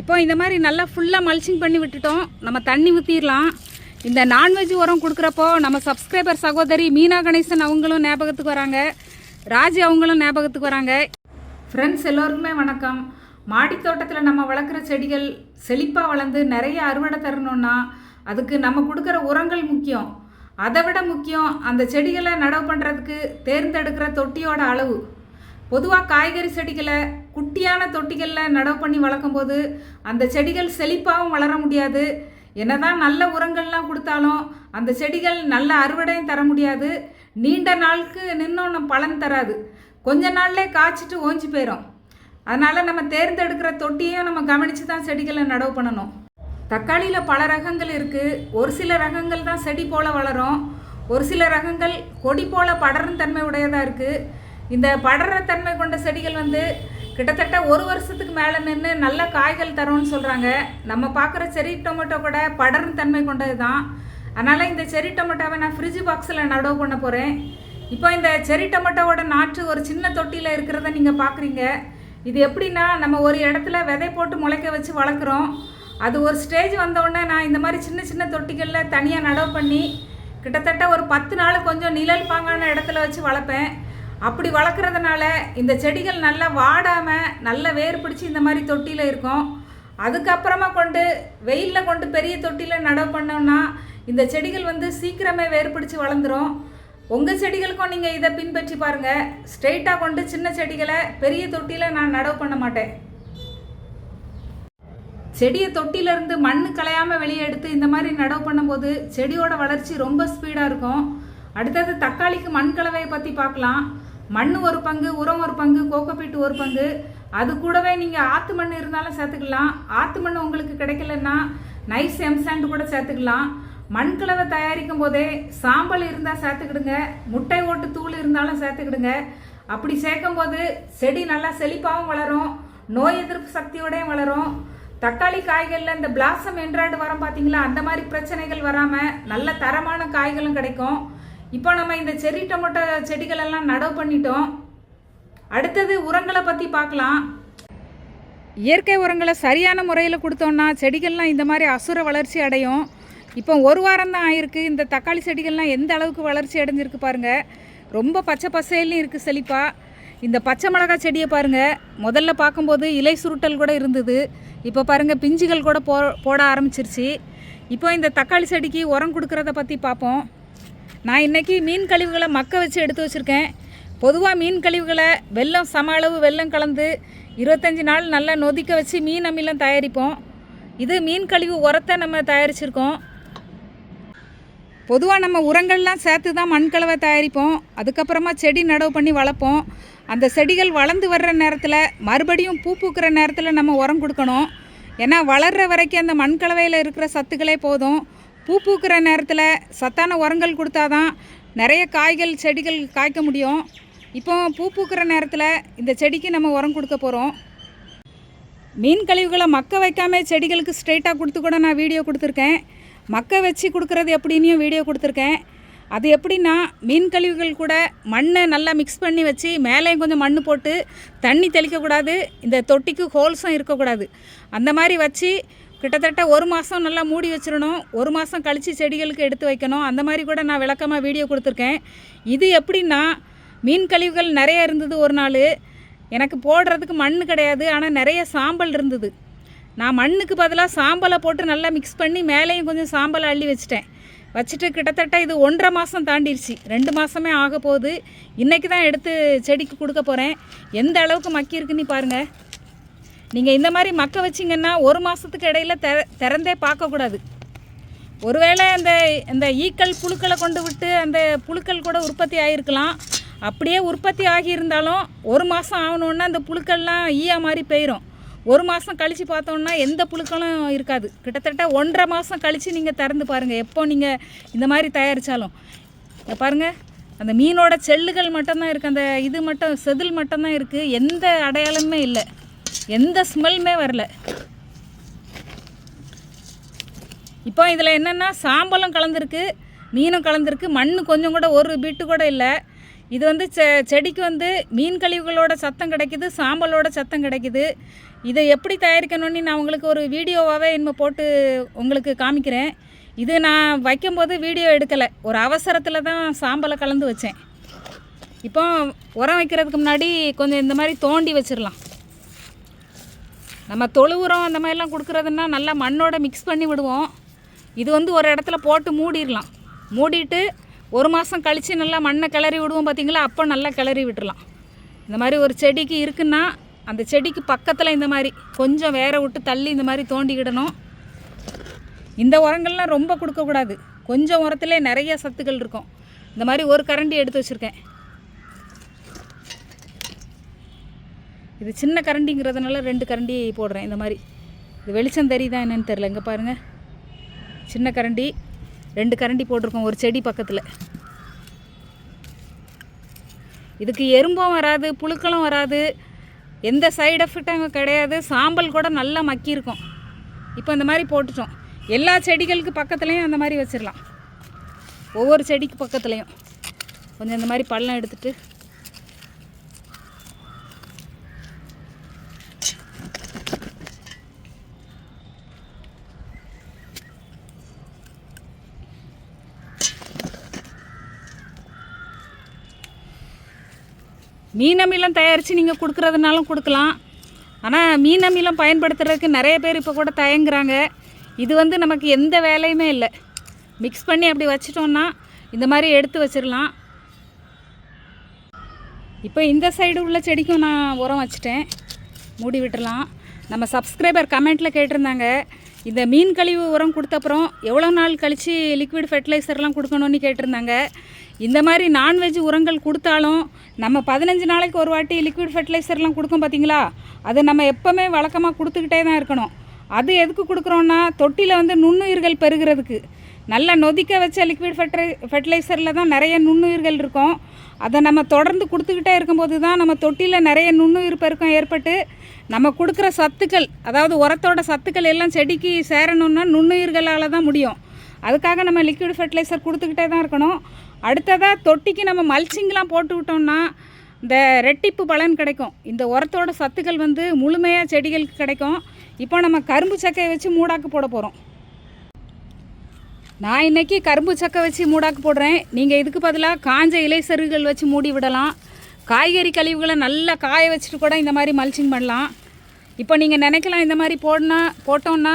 இப்போ இந்த மாதிரி நல்லா ஃபுல்லாக மல்ச்சிங் பண்ணி விட்டுட்டோம். நம்ம தண்ணி ஊற்றிடலாம் இந்த நான்வெஜ் உரம் கொடுக்குறப்போ நம்ம சப்ஸ்கிரைபர் சகோதரி மீனா கணேசன் அவங்களும் ஞாபகத்துக்கு வராங்க. ராஜி அவங்களும் ஞாபகத்துக்கு வராங்க. ஃப்ரெண்ட்ஸ் எல்லோருக்குமே வணக்கம். மாடி தோட்டத்தில் நம்ம வளர்க்குற செடிகள் செழிப்பாக வளர்ந்து நிறைய அறுவடை தரணும்னா அதுக்கு நம்ம கொடுக்குற உரங்கள் முக்கியம். அதை விட முக்கியம் அந்த செடிகளை நடவு பண்ணுறதுக்கு தேர்ந்தெடுக்கிற தொட்டியோட அளவு. பொதுவாக காய்கறி செடிகளை குட்டியான தொட்டிகளில் நடவு பண்ணி வளர்க்கும்போது அந்த செடிகள் செழிப்பாகவும் வளர முடியாது. என்னதான் நல்ல உரங்கள்லாம் கொடுத்தாலும் அந்த செடிகள் நல்ல அறுவடையும் தர முடியாது. நீண்ட நாளுக்கு நின்னோன்னு பலன் தராது. கொஞ்ச நாள்லே காய்ச்சிட்டு ஓஞ்சி போயிடும் அதனால் நம்ம தேர்ந்தெடுக்கிற தொட்டியையும் நம்ம கவனித்து தான் செடிகளை நடவு பண்ணணும். தக்காளியில் பல ரகங்கள் இருக்குது ஒரு சில ரகங்கள் தான் செடி போல் வளரும். ஒரு சில ரகங்கள் கொடி போல் படரும் தன்மை உடையதாக இருக்குது இந்த படர தன்மை கொண்ட செடிகள் வந்து கிட்டத்தட்ட ஒரு வருஷத்துக்கு மேலே நின்று நல்ல காய்கள் தரும்னு சொல்கிறாங்க நம்ம பார்க்குற செரி டொமேட்டோ கூட படரும் தன்மை கொண்டது தான் அதனால் இந்த செரி டொமேட்டோவை நான் ஃப்ரிட்ஜ் பாக்ஸில் நடவு பண்ண போகிறேன் இப்போ இந்த செரி டொமேட்டோவோட நாற்று ஒரு சின்ன தொட்டியில் இருக்கிறத நீங்கள் பார்க்குறீங்க இது எப்படின்னா நம்ம ஒரு இடத்துல விதை போட்டு முளைக்க வச்சு வளர்க்குறோம். அது ஒரு ஸ்டேஜ் வந்தோடனே நான் இந்த மாதிரி சின்ன சின்ன தொட்டிகளில் தனியாக நடவு பண்ணி கிட்டத்தட்ட ஒரு பத்து நாள் கொஞ்சம் நிழல் பாங்கான இடத்துல வச்சு வளர்ப்பேன். அப்படி வளர்க்குறதுனால இந்த செடிகள் நல்லா வாடாமல் நல்ல வேர் பிடிச்சி இந்த மாதிரி தொட்டியில் இருக்கும். அதுக்கப்புறமா கொண்டு வெயிலில் கொண்டு பெரிய தொட்டியில் நடவு பண்ணோம்னா இந்த செடிகள் வந்து சீக்கிரமே வேர் பிடிச்சி வளர்ந்துரும். உங்கள் செடிகளுக்கும் நீங்கள் இதை பின்பற்றி பாருங்கள் ஸ்ட்ரெயிட்டாக கொண்டு சின்ன செடிகளை பெரிய தொட்டியில் நான் நடவு பண்ண மாட்டேன். செடியை தொட்டியிலேருந்து மண் கலையாமல் வெளியே எடுத்து இந்த மாதிரி நடவு பண்ணும்போது செடியோட வளர்ச்சி ரொம்ப ஸ்பீடாக இருக்கும். அடுத்தது தக்காளிக்கு மண் கலவையை பற்றி பார்க்கலாம். மண் ஒரு பங்கு உரம் ஒரு பங்கு கோகோபீட் ஒரு பங்கு. அது கூடவே நீங்கள் ஆற்று மண் இருந்தாலும் சேர்த்துக்கலாம். ஆற்று மண் உங்களுக்கு கிடைக்கலன்னா நைஸ் எம்சாண்ட் கூட சேர்த்துக்கலாம். மண்கலவை தயாரிக்கும் போதே சாம்பல் இருந்தால் சேர்த்துக்கிடுங்க. முட்டை ஓட்டு தூள் இருந்தாலும் சேர்த்துக்கிடுங்க. அப்படி சேர்க்கும் போது செடி நல்லா செழிப்பாகவும் வளரும் நோய் எதிர்ப்பு சக்தியோடையும் வளரும். தக்காளி காய்களில் இந்த பிளாசம் என்ட்ராய்டு வரம் பார்த்தீங்களா அந்த மாதிரி பிரச்சனைகள் வராமல் நல்ல தரமான காய்களும் கிடைக்கும். இப்போ நம்ம இந்த செரி டொமேட்டோ செடிகள் எல்லாம் நடவு பண்ணிட்டோம். அடுத்தது உரங்களை பற்றி பார்க்கலாம். இயற்கை உரங்களை சரியான முறையில் கொடுத்தோம்னா செடிகள்லாம் இந்த மாதிரி அசுர வளர்ச்சி அடையும். இப்போ ஒரு வாரம் தான் ஆயிருக்கு. இந்த தக்காளி செடிகள்லாம் எந்த அளவுக்கு வளர்ச்சி அடைஞ்சிருக்கு பாருங்கள் ரொம்ப பச்சை பசேல்னு இருக்குது செழிப்பாக இந்த பச்சை மிளகாய் செடியை பாருங்கள் முதல்ல பார்க்கும்போது இலை சுருட்டல் கூட இருந்தது. இப்போ பாருங்கள் பிஞ்சுகள் கூட போ போட ஆரம்பிச்சிருச்சு. இப்போ இந்த தக்காளி செடிக்கு உரம் கொடுக்குறத பற்றி பார்ப்போம். நான் இன்றைக்கி மீன் கழிவுகளை மக்க வச்சு எடுத்து வச்சுருக்கேன். பொதுவாக மீன் கழிவுகளை வெல்லம் சம அளவு வெல்லம் கலந்து இருபத்தஞ்சி நாள் நல்லா நொதிக்க வச்சு மீன் அமிலம் தயாரிப்போம். இது மீன் கழிவு உரத்தை நம்ம தயாரிச்சிருக்கோம். பொதுவாக நம்ம உரங்கள்லாம் சேர்த்து தான் மண்கலவை தயாரிப்போம். அதுக்கப்புறமா செடி நடவு பண்ணி வளர்ப்போம். அந்த செடிகள் வளர்ந்து வர்ற நேரத்தில் மறுபடியும் பூ பூக்கிற நேரத்தில் நம்ம உரம் கொடுக்கணும். ஏன்னா வளர்கிற வரைக்கும் அந்த மண்கலவையில் இருக்கிற சத்துக்களே போதும். பூ பூக்கிற நேரத்தில் சத்தான உரங்கள் கொடுத்தா தான் நிறைய காய்கள் செடிகள் காய்க்க முடியும். இப்போ பூ பூக்கிற நேரத்தில் இந்த செடிக்கு நம்ம உரம் கொடுக்க போகிறோம் மீன் கழிவுகளை மக்க வைக்காம செடிகளுக்கு ஸ்ட்ரைட்டாக கொடுத்து கூட நான் வீடியோ கொடுத்துருக்கேன். மக்க வச்சு கொடுக்குறது எப்படின்னு வீடியோ கொடுத்துருக்கேன். அது எப்படின்னா மீன் கழிவுகள் கூட மண்ணை நல்லா மிக்ஸ் பண்ணி வச்சு மேலேயும் கொஞ்சம் மண் போட்டு தண்ணி தெளிக்கக்கூடாது. இந்த தொட்டிக்கு ஹோல்ஸும் இருக்கக்கூடாது. அந்த மாதிரி வச்சு கிட்டத்தட்ட ஒரு மாதம் நல்லா மூடி வச்சிடணும். ஒரு மாதம் கழித்து செடிகளுக்கு எடுத்து வைக்கணும். அந்த மாதிரி கூட நான் விளக்கமாக வீடியோ கொடுத்துருக்கேன். இது எப்படின்னா மீன் கழிவுகள் நிறைய இருந்தது ஒரு நாள். எனக்கு போடுறதுக்கு மண் கிடையாது. ஆனால் நிறைய சாம்பல் இருந்தது. நான் மண்ணுக்கு பதிலாக சாம்பலை போட்டு நல்லா மிக்ஸ் பண்ணி மேலேயும் கொஞ்சம் சாம்பலை அள்ளி வச்சிட்டேன். வச்சுட்டு கிட்டத்தட்ட இது ஒன்றரை மாதம் தாண்டிடுச்சு ரெண்டு மாதமே ஆக போகுது இன்றைக்கி தான் எடுத்து செடிக்கு கொடுக்க போகிறேன் எந்த அளவுக்கு மக்கி இருக்குன்னு பாருங்கள் நீங்கள் இந்த மாதிரி மக்க வச்சிங்கன்னா ஒரு மாதத்துக்கு இடையில தெ திறந்தே பார்க்கக்கூடாது ஒருவேளை அந்த இந்த ஈக்கள் புழுக்களை கொண்டு விட்டு அந்த புழுக்கள் கூட உற்பத்தி ஆகியிருக்கலாம் அப்படியே உற்பத்தி ஆகியிருந்தாலும் ஒரு மாதம் ஆகணுன்னா அந்த புழுக்கள்லாம் ஈயா மாதிரி போயிடும் ஒரு மாதம் கழித்து பார்த்தோன்னா எந்த புழுக்களும் இருக்காது. கிட்டத்தட்ட ஒன்றரை மாதம் கழித்து நீங்கள் திறந்து பாருங்கள் எப்போ நீங்கள் இந்த மாதிரி தயாரித்தாலும் இங்கே பாருங்கள் அந்த மீனோட செல்லுகள் மட்டும்தான் இருக்குது அந்த இது மட்டும் செதில் மட்டும்தான் இருக்குது எந்த அடையாளமே இல்லை. எந்த ஸ்மெல்லுமே வரல. இப்போ இதில் என்னென்னா சாம்பலும் கலந்துருக்கு மீனும் கலந்துருக்கு மண் கொஞ்சம் கூட ஒரு பிட்டு கூட இல்லை. இது வந்து செ செடிக்கு வந்து மீன் கழிவுகளோட சத்தம் கிடைக்குது சாம்பலோட சத்தம் கிடைக்குது. இதை எப்படி தயாரிக்கணும்னு நான் உங்களுக்கு ஒரு வீடியோவாகவே இனிமே போட்டு உங்களுக்கு காமிக்கிறேன். இது நான் வைக்கும்போது வீடியோ எடுக்கலை. ஒரு அவசரத்தில் தான் சாம்பலை கலந்து வச்சேன். இப்போ உரம் வைக்கிறதுக்கு முன்னாடி கொஞ்சம் இந்த மாதிரி தோண்டி வச்சிடலாம் நம்ம தொழு உரம் அந்த மாதிரிலாம் கொடுக்குறதுன்னா நல்லா மண்ணோட மிக்ஸ் பண்ணி விடுவோம். இது வந்து ஒரு இடத்துல போட்டு மூடிடலாம். மூடிட்டு ஒரு மாதம் கழித்து நல்லா மண்ணை கிளறி விடுவோம் பார்த்தீங்களா அப்போ நல்லா கிளறி விட்டுடலாம் இந்த மாதிரி ஒரு செடிக்கு இருக்குன்னா அந்த செடிக்கு பக்கத்தில் இந்த மாதிரி கொஞ்சம் வேற விட்டு தள்ளி இந்த மாதிரி தோண்டிக்கிடணும். இந்த உரங்கள்லாம் ரொம்ப கொடுக்கக்கூடாது. கொஞ்சம் உரத்திலே நிறைய சத்துக்கள் இருக்கும். இந்த மாதிரி ஒரு கரண்டி எடுத்து வச்சுருக்கேன். இது சின்ன கரண்டிங்கிறதுனால ரெண்டு கரண்டி போடுறேன் இந்த மாதிரி. இது வெளிச்சம் தெரியுதா என்னென்னு தெரில இங்கே பாருங்கள் சின்ன கரண்டி ரெண்டு கரண்டி போட்டிருக்கோம் ஒரு செடி பக்கத்தில். இதுக்கு எறும்பும் வராது புழுக்களும் வராது. எந்த சைடு எஃபெக்டும் கிடையாது. சாம்பல் கூட நல்லா மக்கியிருக்கும். இப்போ இந்த மாதிரி போட்டுட்டோம். எல்லா செடிகளுக்கு பக்கத்துலேயும் அந்த மாதிரி வச்சிடலாம் ஒவ்வொரு செடிக்கு பக்கத்துலேயும். கொஞ்சம் இந்த மாதிரி பள்ளம் எடுத்துகிட்டு மீன் அமிலம் தயாரித்து நீங்கள் கொடுக்குறதுனாலும் கொடுக்கலாம். ஆனால் மீன் அமிலம் பயன்படுத்துறதுக்கு நிறைய பேர் இப்போ கூட தயங்குறாங்க. இது வந்து நமக்கு எந்த வேலையுமே இல்லை. மிக்ஸ் பண்ணி அப்படி வச்சிட்டோம்னா இந்த மாதிரி எடுத்து வச்சிடலாம் இப்போ இந்த சைடு உள்ள செடிக்கும் நான் உரம் வச்சிட்டேன். மூடி விட்டுடலாம் நம்ம சப்ஸ்கிரைபர் கமெண்ட்டில் கேட்டிருந்தாங்க இந்த மீன் கழிவு உரம் கொடுத்தப்புறம் எவ்வளோ நாள் கழித்து லிக்விட் ஃபெர்டிலைசர்லாம் கொடுக்கணும்னு கேட்டிருந்தாங்க. இந்த மாதிரி நான்வெஜ் உரங்கள் கொடுத்தாலும் நம்ம பதினஞ்சு நாளைக்கு ஒரு வாட்டி லிக்விட் ஃபெர்டிலைசர்லாம் கொடுக்கும் பார்த்தீங்களா அது நம்ம எப்போவுமே வழக்கமாக கொடுத்துக்கிட்டே தான் இருக்கணும். அது எதுக்கு கொடுக்குறோன்னா தொட்டியில் வந்து நுண்ணுயிர்கள் பெருகிறதுக்கு. நல்லா நொதிக்க வச்ச லிக்விட் ஃபெர்டை ஃபெர்டிலைசரில் தான் நிறைய நுண்ணுயிர்கள் இருக்கும். அதை நம்ம தொடர்ந்து கொடுத்துக்கிட்டே இருக்கும்போது தான் நம்ம தொட்டியில் நிறைய நுண்ணுயிர் பெருக்கம் ஏற்பட்டு நம்ம கொடுக்குற சத்துக்கள் அதாவது உரத்தோட சத்துக்கள் எல்லாம் செடிக்கு சேரணும்னா நுண்ணுயிர்களால் தான் முடியும். அதுக்காக நம்ம லிக்விட் ஃபெர்டிலைசர் கொடுத்துக்கிட்டே தான் இருக்கணும். அடுத்ததாக தொட்டிக்கு நம்ம மல்ச்சிங்லாம் போட்டுக்கிட்டோம்னா இந்த ரெட்டிப்பு பலன் கிடைக்கும். இந்த உரத்தோட சத்துக்கள் வந்து முழுமையாக செடிகளுக்கு கிடைக்கும். இப்போ நம்ம கரும்பு சக்கையை வச்சு மூடாக்கு போட போகிறோம் நான் இன்னைக்கு கரும்பு சக்கை வச்சு மூடாக்கு போடுறேன். நீங்கள் இதுக்கு பதிலாக காஞ்ச இலை சருகுகள் வச்சு மூடி விடலாம். காய்கறி கழிவுகளை நல்லா காய வச்சுட்டு கூட இந்த மாதிரி மல்ச்சிங் பண்ணலாம். இப்போ நீங்கள் நினைக்கலாம் இந்த மாதிரி போடனா போட்டோன்னா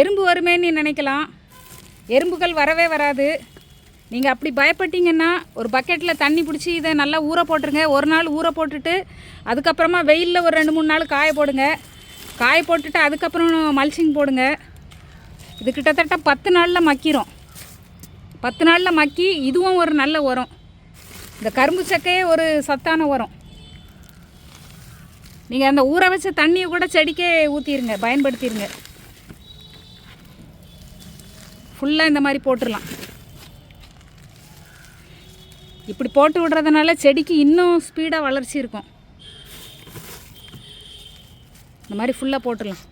எறும்பு வருமேன்னு நினைக்கலாம். எறும்புகள் வரவே வராது. நீங்கள் அப்படி பயப்பட்டீங்கன்னா ஒரு பக்கெட்டில் தண்ணி பிடிச்சி இதை நல்லா ஊற போட்டுருங்க. ஒரு நாள் ஊற போட்டுட்டு அதுக்கப்புறமா வெயிலில் ஒரு ரெண்டு மூணு நாள் காய போடுங்க. காய போட்டுட்டு அதுக்கப்புறம் மல்ச்சிங் போடுங்க. இது கிட்டத்தட்ட பத்து நாளில் மக்கிரும். பத்து நாளில் மக்கி இதுவும் ஒரு நல்ல உரம். இந்த கரும்பு சக்கையே ஒரு சத்தான உரம். நீங்கள் அந்த ஊற வச்ச தண்ணியை கூட செடிக்கே ஊற்றிடுங்க பயன்படுத்திடுங்க ஃபுல்லாக இந்த மாதிரி போட்டுடலாம் இப்படி போட்டு விடுறதுனால செடிக்கு இன்னும் ஸ்பீடாக வளர்ச்சி இருக்கும். இந்த மாதிரி ஃபுல்லாக போட்டுடலாம்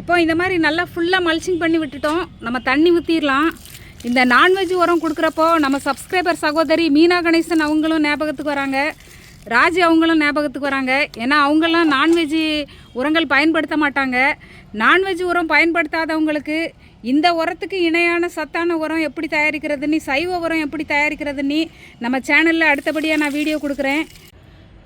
இப்போ இந்த மாதிரி நல்லா ஃபுல்லாக மல்ச்சிங் பண்ணி விட்டுட்டோம். நம்ம தண்ணி ஊற்றிடலாம் இந்த நான்வெஜ் உரம் கொடுக்குறப்போ நம்ம சப்ஸ்கிரைபர் சகோதரி மீனா கணேசன் அவங்களும் ஞாபகத்துக்கு வராங்க. ராஜ் அவங்களும் ஞாபகத்துக்கு வராங்க. ஏன்னா அவங்கெல்லாம் நான்வெஜ் உரங்கள் பயன்படுத்த மாட்டாங்க. நான்வெஜ் உரம் பயன்படுத்தாதவங்களுக்கு இந்த உரத்துக்கு இணையான சத்தான உரம் எப்படி தயாரிக்கிறதுன்னு சைவ உரம் எப்படி தயாரிக்கிறதுன்னு நம்ம சேனலில் அடுத்தபடியாக நான் வீடியோ கொடுக்குறேன்.